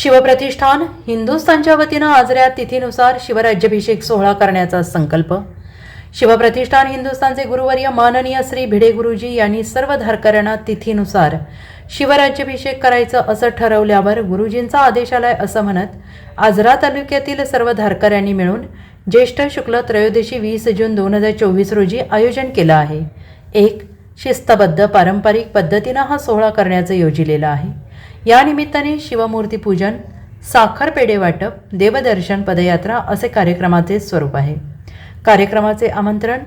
शिवप्रतिष्ठान हिंदुस्थानच्या वतीनं आजऱ्या तिथीनुसार शिवराज्याभिषेक सोहळा करण्याचा संकल्प. शिवप्रतिष्ठान हिंदुस्थानचे गुरुवर्य माननीय श्री भिडे गुरुजी यांनी सर्व धारकऱ्यांना तिथीनुसार शिवराज्याभिषेक करायचं असं ठरवल्यावर गुरुजींचा आदेश आलाय असं म्हणत आजरा तालुक्यातील सर्व धारकऱ्यांनी मिळून ज्येष्ठ शुक्ल त्रयोदशी वीस जून दोन हजार चोवीस रोजी आयोजन केलं आहे. एक शिस्तबद्ध पारंपरिक पद्धतीनं हा सोहळा करण्याचं योजिलेलं आहे. या निमित्ताने शिवमूर्ती पूजन साखर पेढे वाटप देवदर्शन पदयात्रा असे कार्यक्रमाचे स्वरूप आहे. कार्यक्रमाचे आमंत्रण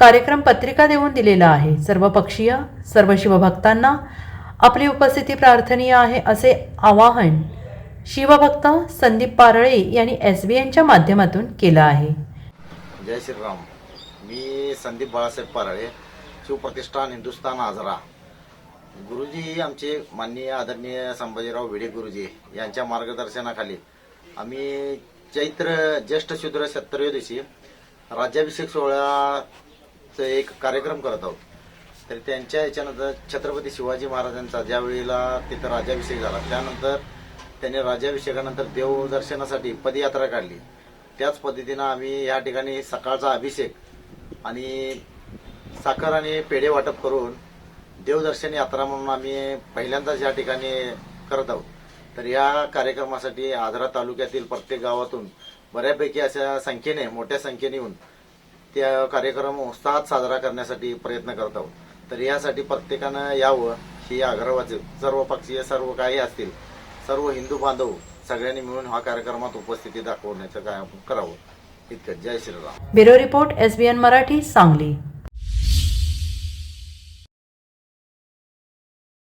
कार्यक्रम पत्रिका देऊन दिलेला आहे. सर्व पक्षीय सर्व शिवभक्तांना आपली उपस्थिती प्रार्थनीय आहे असे आवाहन शिवभक्त संदीप पारळे यांनी एस बी एनच्या माध्यमातून केलं आहे. जय श्रीराम. मी संदीप बाळासाहेब पारळे शिवप्रतिष्ठान हिंदुस्थान आजरा. गुरुजी आमचे माननीय आदरणीय संभाजीराव भिडे गुरुजी यांच्या मार्गदर्शनाखाली आम्ही चैत्र ज्येष्ठ शुद्र सत्तरव्या राज्याभिषेक सोहळ्याचा एक कार्यक्रम करत आहोत. तर त्यांच्या याच्यानंतर छत्रपती शिवाजी महाराजांचा ज्या वेळेला तिथं राज्याभिषेक झाला त्यानंतर त्यांनी राज्याभिषेकानंतर देवदर्शनासाठी पदयात्रा काढली. त्याच पद्धतीनं आम्ही या ठिकाणी सकाळचा अभिषेक आणि साखर आणि पेढे वाटप करून देवदर्शन यात्रा म्हणून आम्ही पहिल्यांदाच या ठिकाणी करत आहोत. तर या कार्यक्रमासाठी आजरा तालुक्यातील प्रत्येक गावातून बऱ्यापैकी अशा संख्येने मोठ्या संख्येने येऊन त्या कार्यक्रम उत्साहात साजरा करण्यासाठी प्रयत्न करत आहोत. तर यासाठी प्रत्येकानं यावं ही आग्रहाचे सर्व पक्षीय सर्व काही असतील सर्व हिंदू बांधव सगळ्यांनी मिळून हा कार्यक्रमात उपस्थिती दाखवण्याचं काय करावं. इतकं. जय Shriram. Bureau report S Marathi Sangli.